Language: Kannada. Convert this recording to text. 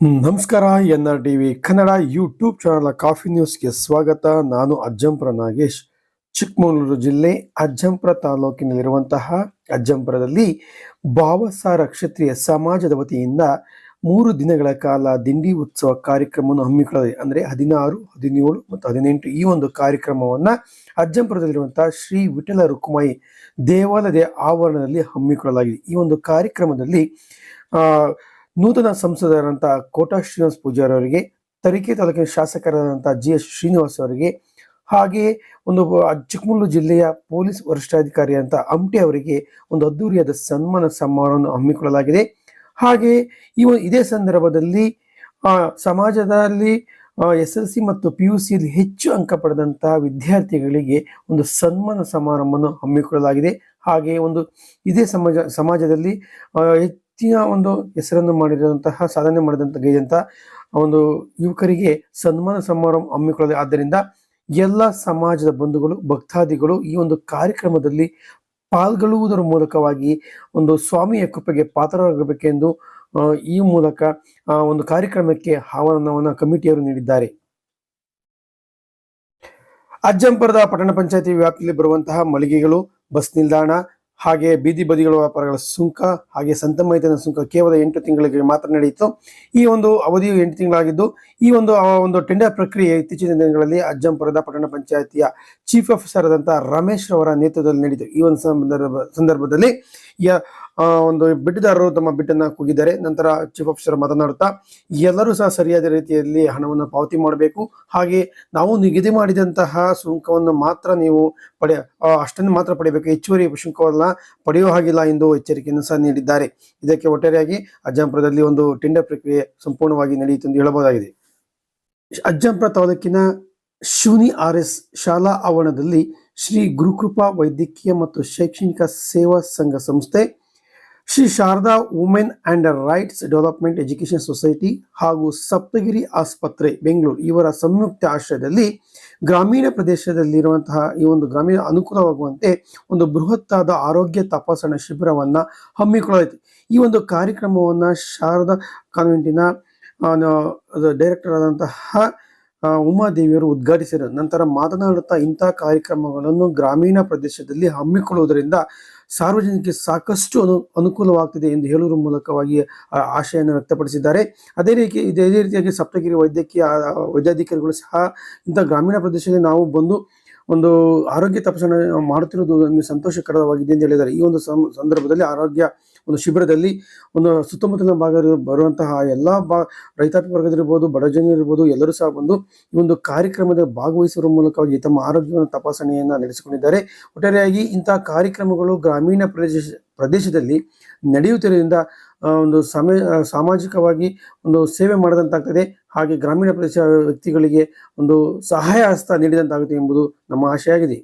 ನಮಸ್ಕಾರ N R TV Kannada YouTube channel coffee ನ್ಯೂಸ್ಗೆ ಸ್ವಾಗತ. ನಾನು ಅಜ್ಜಂಪುರ ನಾಗೇಶ್. ಚಿಕ್ಕಮಗಳೂರು ಜಿಲ್ಲೆ ಅಜ್ಜಂಪುರ ತಾಲೂಕಿನಲ್ಲಿರುವಂತಹ ಅಜ್ಜಂಪುರದಲ್ಲಿ ಭಾವಸಾರ ಕ್ಷತ್ರಿಯ ಸಮಾಜದ ವತಿಯಿಂದ ಮೂರು ದಿನಗಳ ಕಾಲ ದಿಂಡಿ ಉತ್ಸವ ಕಾರ್ಯಕ್ರಮವನ್ನು ಹಮ್ಮಿಕೊಳ್ಳದೆ, ಅಂದರೆ ಹದಿನಾರು, ಹದಿನೇಳು ಮತ್ತು ಹದಿನೆಂಟು ಈ ಒಂದು ಕಾರ್ಯಕ್ರಮವನ್ನು ಅಜ್ಜಂಪುರದಲ್ಲಿರುವಂತಹ ಶ್ರೀ ವಿಠಲ ರುಕುಮಾಯಿ ದೇವಾಲಯದ ಆವರಣದಲ್ಲಿ ಹಮ್ಮಿಕೊಳ್ಳಲಾಗಿದೆ. ಈ ಒಂದು ಕಾರ್ಯಕ್ರಮದಲ್ಲಿ ನೂತನ ಸಂಸದರಾದಂಥ ಕೋಟಾ ಶ್ರೀನಿವಾಸ್ ಪೂಜಾರಿ ಅವರಿಗೆ, ತರೀಕೆ ತಾಲೂಕಿನ ಶಾಸಕರಾದಂಥ ಜಿ ಎಸ್ ಶ್ರೀನಿವಾಸ್ ಅವರಿಗೆ ಹಾಗೆಯೇ ಒಂದು ಚಿಕ್ಕಮಗಳೂರು ಜಿಲ್ಲೆಯ ಪೊಲೀಸ್ ವರಿಷ್ಠಾಧಿಕಾರಿ ಅಂತ ಅಂಟಿ ಅವರಿಗೆ ಒಂದು ಅದ್ದೂರಿಯಾದ ಸನ್ಮಾನ ಸಮಾರಂಭವನ್ನು ಹಮ್ಮಿಕೊಳ್ಳಲಾಗಿದೆ. ಹಾಗೆಯೇ ಈ ಇದೇ ಸಂದರ್ಭದಲ್ಲಿ ಸಮಾಜದಲ್ಲಿ ಎಸ್ ಎಲ್ ಸಿ ಮತ್ತು ಪಿ ಯು ಸಿಯಲ್ಲಿ ಹೆಚ್ಚು ಅಂಕ ಪಡೆದಂತಹ ವಿದ್ಯಾರ್ಥಿಗಳಿಗೆ ಒಂದು ಸನ್ಮಾನ ಸಮಾರಂಭವನ್ನು ಹಮ್ಮಿಕೊಳ್ಳಲಾಗಿದೆ. ಹಾಗೆ ಒಂದು ಇದೇ ಸಮಾಜ, ಸಮಾಜದಲ್ಲಿ ಹೆಚ್ಚಿನ ಒಂದು ಹೆಸರನ್ನು ಮಾಡಿರುವಂತಹ ಸಾಧನೆ ಮಾಡಿದಂತ ಗೈದಂತ ಒಂದು ಯುವಕರಿಗೆ ಸನ್ಮಾನ ಸಮಾರಂಭ ಹಮ್ಮಿಕೊಳ್ಳದೆ ಆದ್ದರಿಂದ ಎಲ್ಲ ಸಮಾಜದ ಬಂಧುಗಳು, ಭಕ್ತಾದಿಗಳು ಈ ಒಂದು ಕಾರ್ಯಕ್ರಮದಲ್ಲಿ ಪಾಲ್ಗೊಳ್ಳುವುದರ ಮೂಲಕವಾಗಿ ಒಂದು ಸ್ವಾಮಿಯ ಕೃಪೆಗೆ ಪಾತ್ರರಾಗಬೇಕೆಂದು ಈ ಮೂಲಕ ಒಂದು ಕಾರ್ಯಕ್ರಮಕ್ಕೆ ಆಹ್ವಾನವನ್ನು ಕಮಿಟಿಯವರು ನೀಡಿದ್ದಾರೆ. ಅಜ್ಜಂಪುರದ ಪಟ್ಟಣ ಪಂಚಾಯತಿ ವ್ಯಾಪ್ತಿಯಲ್ಲಿ ಬರುವಂತಹ ಮಳಿಗೆಗಳು, ಬಸ್ ನಿಲ್ದಾಣ ಹಾಗೆ ಬೀದಿ ಬದಿಗಳ ವ್ಯಾಪಾರಗಳ ಸುಂಕ, ಹಾಗೆ ಸಂತ ಮೈತನ ಸುಂಕ ಕೇವಲ ಎಂಟು ತಿಂಗಳಿಗೆ ಮಾತ್ರ ನಡೆಯಿತು. ಈ ಒಂದು ಅವಧಿಯು ಎಂಟು ತಿಂಗಳಾಗಿದ್ದು, ಈ ಒಂದು ಒಂದು ಟೆಂಡರ್ ಪ್ರಕ್ರಿಯೆ ಇತ್ತೀಚಿನ ದಿನಗಳಲ್ಲಿ ಅಜ್ಜಂಪುರದ ಪಟ್ಟಣ ಪಂಚಾಯತಿಯ ಚೀಫ್ ಆಫೀಸರ್ ಆದಂತಹ ರಮೇಶ್ ಅವರ ನೇತೃತ್ವದಲ್ಲಿ ನಡೆಯಿತು. ಈ ಒಂದು ಸಂದರ್ಭ ಸಂದರ್ಭದಲ್ಲಿ ಒಂದು ಬಿಟ್ಟುದಾರರು ತಮ್ಮ ಬಿಟ್ಟನ್ನ ಕೂಗಿದ್ದಾರೆ ನಂತರ ಚೀಫ್ ಆಫೀಸರ್ ಮಾತನಾಡುತ್ತಾ, ಎಲ್ಲರೂ ಸಹ ಸರಿಯಾದ ರೀತಿಯಲ್ಲಿ ಹಣವನ್ನು ಪಾವತಿ ಮಾಡಬೇಕು. ಹಾಗೆ ನಾವು ನಿಗದಿ ಮಾಡಿದಂತಹ ಸುಂಕವನ್ನು ಮಾತ್ರ ನೀವು ಪಡೆಯ ಅಷ್ಟನ್ನು ಮಾತ್ರ ಪಡೆಯಬೇಕು. ಹೆಚ್ಚುವರಿ ಶುಲ್ಕವನ್ನ ಪಡೆಯುವ ಹಾಗಿಲ್ಲ ಎಂದು ಎಚ್ಚರಿಕೆಯನ್ನು ಸಹ ನೀಡಿದ್ದಾರೆ. ಇದಕ್ಕೆ ಒಟ್ಟಾರೆಯಾಗಿ ಅಜ್ಜಂಪುರದಲ್ಲಿ ಒಂದು ಟೆಂಡರ್ ಪ್ರಕ್ರಿಯೆ ಸಂಪೂರ್ಣವಾಗಿ ನಡೆಯಿತು ಎಂದು ಹೇಳಬಹುದಾಗಿದೆ. ಅಜ್ಜಂಪುರ ತಾಲೂಕಿನ ಶೂನಿ ಆರ್ ಎಸ್ ಶಾಲಾ ಆವರಣದಲ್ಲಿ ಶ್ರೀ ಗುರುಕೃಪಾ ವೈದ್ಯಕೀಯ ಮತ್ತು ಶೈಕ್ಷಣಿಕ ಸೇವಾ ಸಂಘ ಸಂಸ್ಥೆ Shri Sharada women and rights development education society ಹಾಗೂ ಸಪ್ತಗಿರಿ ಆಸ್ಪತ್ರೆ, ಬೆಂಗಳೂರು ಇವರ ಸಂಯುಕ್ತ ಆಶ್ರಯದಲ್ಲಿ ಗ್ರಾಮೀಣ ಪ್ರದೇಶದಲ್ಲಿರುವಂತಹ ಈ ಒಂದು ಗ್ರಾಮೀಣ ಅನುಕೂಲವಾಗುವಂತೆ ಒಂದು ಬೃಹತ್ತಾದ ಆರೋಗ್ಯ ತಪಾಸಣಾ ಶಿಬಿರವನ್ನು ಹಮ್ಮಿಕೊಳ್ಳಲಾಯಿತು. ಈ ಒಂದು ಕಾರ್ಯಕ್ರಮವನ್ನು ಶಾರದಾ ಕಾನ್ವೆಂಟಿನ ಡೈರೆಕ್ಟರ್ ಆದಂತಹ ಉಮಾದೇವಿಯವರು ಉದ್ಘಾಟಿಸಿದರು. ನಂತರ ಮಾತನಾಡುತ್ತಾ ಇಂತಹ ಕಾರ್ಯಕ್ರಮಗಳನ್ನು ಗ್ರಾಮೀಣ ಪ್ರದೇಶದಲ್ಲಿ ಹಮ್ಮಿಕೊಳ್ಳುವುದರಿಂದ ಸಾರ್ವಜನಿಕರಿಗೆ ಸಾಕಷ್ಟು ಅನು, ಅನುಕೂಲವಾಗ್ತಿದೆ ಎಂದು ಹೇಳುವ ಮೂಲಕವಾಗಿ ಆಶಯವನ್ನು ವ್ಯಕ್ತಪಡಿಸಿದ್ದಾರೆ. ಅದೇ ರೀತಿ, ಇದೇ ರೀತಿಯಾಗಿ ಸಪ್ತಗಿರಿ ವೈದ್ಯಕೀಯ ವೈದ್ಯಾಧಿಕಾರಿಗಳು ಸಹ ಇಂಥ ಗ್ರಾಮೀಣ ಪ್ರದೇಶದಲ್ಲಿ ನಾವು ಬಂದು ಒಂದು ಆರೋಗ್ಯ ತಪಾಸಣೆ ಮಾಡುತ್ತಿರುವುದು ಒಂದು ಸಂತೋಷಕರವಾಗಿದೆ ಎಂದು ಹೇಳಿದ್ದಾರೆ. ಈ ಒಂದು ಸಂದರ್ಭದಲ್ಲಿ ಆರೋಗ್ಯ ಒಂದು ಶಿಬಿರದಲ್ಲಿ ಒಂದು ಸುತ್ತಮುತ್ತಲಿನ ಭಾಗ ಬರುವಂತಹ ಎಲ್ಲ ಬಾ, ರೈತಾಪಿ ವರ್ಗದಿರ್ಬೋದು ಬಡ ಜನರಿರ್ಬೋದು ಎಲ್ಲರೂ ಸಹ ಬಂದು ಈ ಒಂದು ಕಾರ್ಯಕ್ರಮದ ಭಾಗವಹಿಸುವ ಮೂಲಕವಾಗಿ ತಮ್ಮ ಆರೋಗ್ಯವನ್ನು ತಪಾಸಣೆಯನ್ನು ನಡೆಸಿಕೊಂಡಿದ್ದಾರೆ. ಒಟ್ಟಾರೆಯಾಗಿ ಇಂತಹ ಕಾರ್ಯಕ್ರಮಗಳು ಗ್ರಾಮೀಣ ಪ್ರದೇಶ ಪ್ರದೇಶದಲ್ಲಿ ನಡೆಯುತ್ತಿರುವುದರಿಂದ ಒಂದು ಸಮಯ ಸಾಮಾಜಿಕವಾಗಿ ಒಂದು ಸೇವೆ ಮಾಡಿದಂತಾಗ್ತದೆ. ಹಾಗೆ ಗ್ರಾಮೀಣ ಪ್ರದೇಶ ವ್ಯಕ್ತಿಗಳಿಗೆ ಒಂದು ಸಹಾಯ ಹಸ್ತ ನೀಡಿದಂತಾಗುತ್ತೆ ಎಂಬುದು ನಮ್ಮ ಆಶೆಯಾಗಿದೆ.